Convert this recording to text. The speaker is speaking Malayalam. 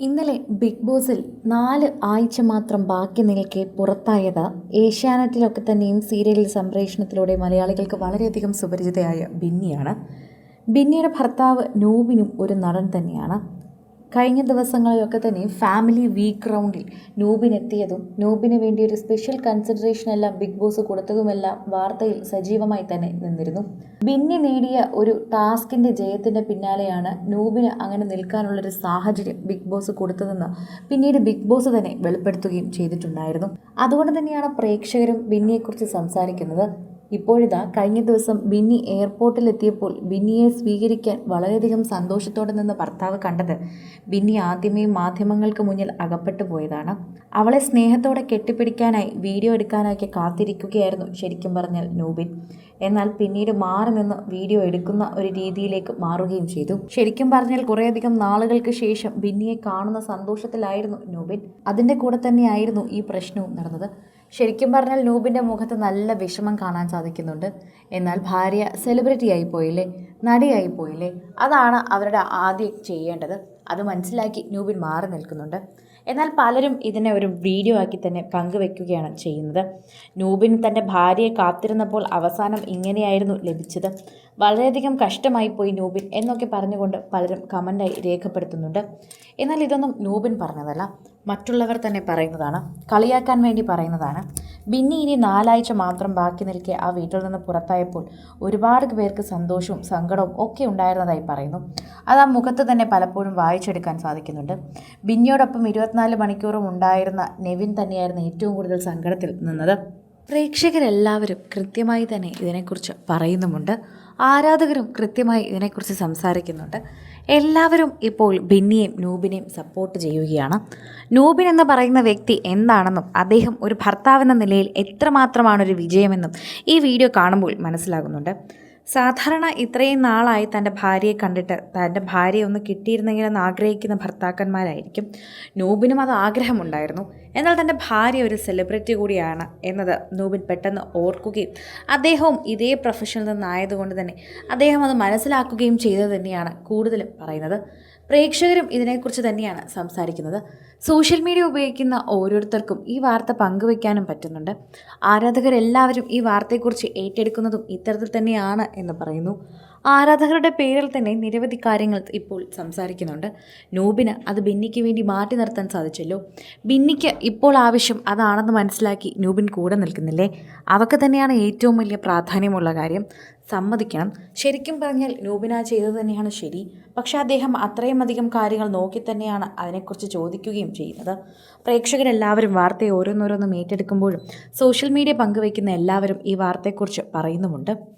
ഇന്നലെ ബിഗ് ബോസിൽ നാല് ആഴ്ച മാത്രം ബാക്കി നിൽക്കെ പുറത്തായത് ഏഷ്യാനെറ്റിലൊക്കെ തന്നെയും സീരിയലിൽ സംപ്രേഷണത്തിലൂടെ മലയാളികൾക്ക് വളരെയധികം സുപരിചിതയായ ബിന്നിയാണ്. ബിന്നിയുടെ ഭർത്താവ് നൂബിനും ഒരു നടൻ തന്നെയാണ്. കഴിഞ്ഞ ദിവസങ്ങളിലൊക്കെ തന്നെ ഫാമിലി വീക്ക് റൗണ്ടിൽ നൂബിൻ എത്തിയതും നൂബിന് വേണ്ടി ഒരു സ്പെഷ്യൽ കൺസിഡറേഷൻ എല്ലാം ബിഗ് ബോസ് കൊടുത്തതുമെല്ലാം വാർത്തയിൽ സജീവമായി തന്നെ നിന്നിരുന്നു. ബിന്നി നേടിയ ഒരു ടാസ്കിന്റെ ജയത്തിന്റെ പിന്നാലെയാണ് നൂബിന് അങ്ങനെ നിൽക്കാനുള്ളൊരു സാഹചര്യം ബിഗ് ബോസ് കൊടുത്തതെന്ന് പിന്നീട് ബിഗ് ബോസ് തന്നെ വെളിപ്പെടുത്തുകയും ചെയ്തിട്ടുണ്ടായിരുന്നു. അതുകൊണ്ട് തന്നെയാണ് പ്രേക്ഷകരും ബിന്നിയെക്കുറിച്ച് സംസാരിക്കുന്നത്. ഇപ്പോഴിതാ കഴിഞ്ഞ ദിവസം ബിന്നി എയർപോർട്ടിലെത്തിയപ്പോൾ ബിന്നിയെ സ്വീകരിക്കാൻ വളരെയധികം സന്തോഷത്തോടെ നിന്ന് ഭർത്താവ് കണ്ടത്. ബിന്നി ആദ്യമേ മാധ്യമങ്ങൾക്ക് മുന്നിൽ അകപ്പെട്ടു പോയതാണ്. അവളെ സ്നേഹത്തോടെ കെട്ടിപ്പിടിക്കാനായി വീഡിയോ എടുക്കാനായി കാത്തിരിക്കുകയായിരുന്നു ശരിക്കും പറഞ്ഞാൽ നൂബിൻ. എന്നാൽ പിന്നീട് മാറി നിന്ന് വീഡിയോ എടുക്കുന്ന ഒരു രീതിയിലേക്ക് മാറുകയും ചെയ്തു. ശരിക്കും പറഞ്ഞാൽ കുറേയധികം നാളുകൾക്ക് ശേഷം ബിന്നിയെ കാണുന്ന സന്തോഷത്തിലായിരുന്നു നൂബിൻ. അതിന്റെ കൂടെ തന്നെയായിരുന്നു ഈ പ്രശ്നവും നടന്നത്. ശരിക്കും പറഞ്ഞാൽ നൂബിന്റെ മുഖത്ത് നല്ല വിഷമം കാണാൻ സാധിക്കുന്നുണ്ട്. എന്നാൽ ഭാര്യ സെലിബ്രിറ്റി ആയി പോയില്ലേ? നടിയായി പോയില്ലേ? അതാണ് അവരുടെ ആദ്യം ചെയ്യേണ്ടത്. അത് മനസ്സിലാക്കി നൂബിൻ മാറി നിൽക്കുന്നുണ്ട്. എന്നാൽ പലരും ഇതിനെ ഒരു വീഡിയോ ആക്കി തന്നെ പങ്കുവെക്കുകയാണ് ചെയ്യുന്നത്. നൂബിൻ തന്റെ ഭാര്യയെ കാത്തിരുന്നപ്പോൾ അവസാനം ഇങ്ങനെയായിരുന്നു ലഭിച്ചത്. വളരെയധികം കഷ്ടമായി പോയി നൂബിൻ എന്നൊക്കെ പറഞ്ഞുകൊണ്ട് പലരും കമന്റായി രേഖപ്പെടുത്തുന്നുണ്ട്. എന്നാൽ ഇതൊന്നും നൂബിൻ പറഞ്ഞതല്ല. മറ്റുള്ളവർ തന്നെ പറയുന്നതാണ്. കളിയാക്കാൻ വേണ്ടി പറയുന്നതാണ്. ബിന്നി ഇനി നാലാഴ്ച മാത്രം ബാക്കി നിൽക്കെ ആ വീട്ടിൽ നിന്ന് പുറത്തായപ്പോൾ ഒരുപാട് പേർക്ക് സന്തോഷവും സങ്കടവും ഒക്കെ ഉണ്ടായിരുന്നതായി പറയുന്നു. അത് ആ മുഖത്ത് തന്നെ പലപ്പോഴും വായിച്ചെടുക്കാൻ സാധിക്കുന്നുണ്ട്. ബിന്നിയോടൊപ്പം ഇരുപത്തിനാല് മണിക്കൂറും ഉണ്ടായിരുന്ന നെവിൻ തന്നെയായിരുന്നു ഏറ്റവും കൂടുതൽ സങ്കടത്തിൽ നിന്നത്. പ്രേക്ഷകരെല്ലാവരും കൃത്യമായി തന്നെ ഇതിനെക്കുറിച്ച് പറയുന്നുമുണ്ട്. ആരാധകരും കൃത്യമായി ഇതിനെക്കുറിച്ച് സംസാരിക്കുന്നുണ്ട്. എല്ലാവരും ഇപ്പോൾ ബിന്നിയെയും നൂബിനെയും സപ്പോർട്ട് ചെയ്യുകയാണ്. നൂബിൻ എന്ന് പറയുന്ന വ്യക്തി എന്താണെന്നും അദ്ദേഹം ഒരു ഭർത്താവെന്ന നിലയിൽ എത്രമാത്രമാണ് ഒരു വിജയമെന്നും ഈ വീഡിയോ കാണുമ്പോൾ മനസ്സിലാകുന്നുണ്ട്. സാധാരണ ഇത്രയും നാളായി തന്റെ ഭാര്യയെ കണ്ടിട്ട് തന്റെ ഭാര്യയെ ഒന്ന് കിട്ടിയിരുന്നെങ്കിലെന്ന് ആഗ്രഹിക്കുന്ന ഭർത്താക്കന്മാരായിരിക്കും. നൂബിനും അത് ആഗ്രഹമുണ്ടായിരുന്നു. എന്നാൽ തന്റെ ഭാര്യ ഒരു സെലിബ്രിറ്റി കൂടിയാണ് എന്നത് നൂബിൻ പെട്ടെന്ന് ഓർക്കുകയും അദ്ദേഹവും ഇതേ പ്രൊഫഷനിൽ നിന്നായതുകൊണ്ട് തന്നെ അദ്ദേഹം അത് മനസ്സിലാക്കുകയും ചെയ്തത് തന്നെയാണ് കൂടുതലും പറയുന്നത്. പ്രേക്ഷകരും ഇതിനെക്കുറിച്ച് തന്നെയാണ് സംസാരിക്കുന്നത്. സോഷ്യൽ മീഡിയ ഉപയോഗിക്കുന്ന ഓരോരുത്തർക്കും ഈ വാർത്ത പങ്കുവയ്ക്കാനും പറ്റുന്നുണ്ട്. ആരാധകരെല്ലാവരും ഈ വാർത്തയെക്കുറിച്ച് ഏറ്റെടുക്കുന്നതും ഇത്തരത്തിൽ തന്നെയാണ് എന്ന് പറയുന്നു. ആരാധകരുടെ പേരിൽ തന്നെ നിരവധി കാര്യങ്ങൾ ഇപ്പോൾ സംസാരിക്കുന്നുണ്ട്. നൂബിന് അത് ബിന്നിക്ക് വേണ്ടി മാറ്റി നിർത്താൻ സാധിച്ചല്ലോ. ബിന്നിക്ക് ഇപ്പോൾ ആവശ്യം അതാണെന്ന് മനസ്സിലാക്കി നൂബിൻ കൂടെ നിൽക്കുന്നില്ലേ? അതൊക്കെ തന്നെയാണ് ഏറ്റവും വലിയ പ്രാധാന്യമുള്ള കാര്യം. സമ്മതിക്കണം. ശരിക്കും പറഞ്ഞാൽ നൂബിന ചെയ്തത് തന്നെയാണ് ശരി. പക്ഷേ അദ്ദേഹം അത്രയും അധികം കാര്യങ്ങൾ നോക്കി തന്നെയാണ് അതിനെക്കുറിച്ച് ചോദിക്കുകയും ചെയ്യുന്നത്. പ്രേക്ഷകരെല്ലാവരും വാർത്തയെ ഓരോന്നോരോന്നും ഏറ്റെടുക്കുമ്പോഴും സോഷ്യൽ മീഡിയ പങ്കുവയ്ക്കുന്ന എല്ലാവരും ഈ വാർത്തയെക്കുറിച്ച് പറയുന്നുമുണ്ട്.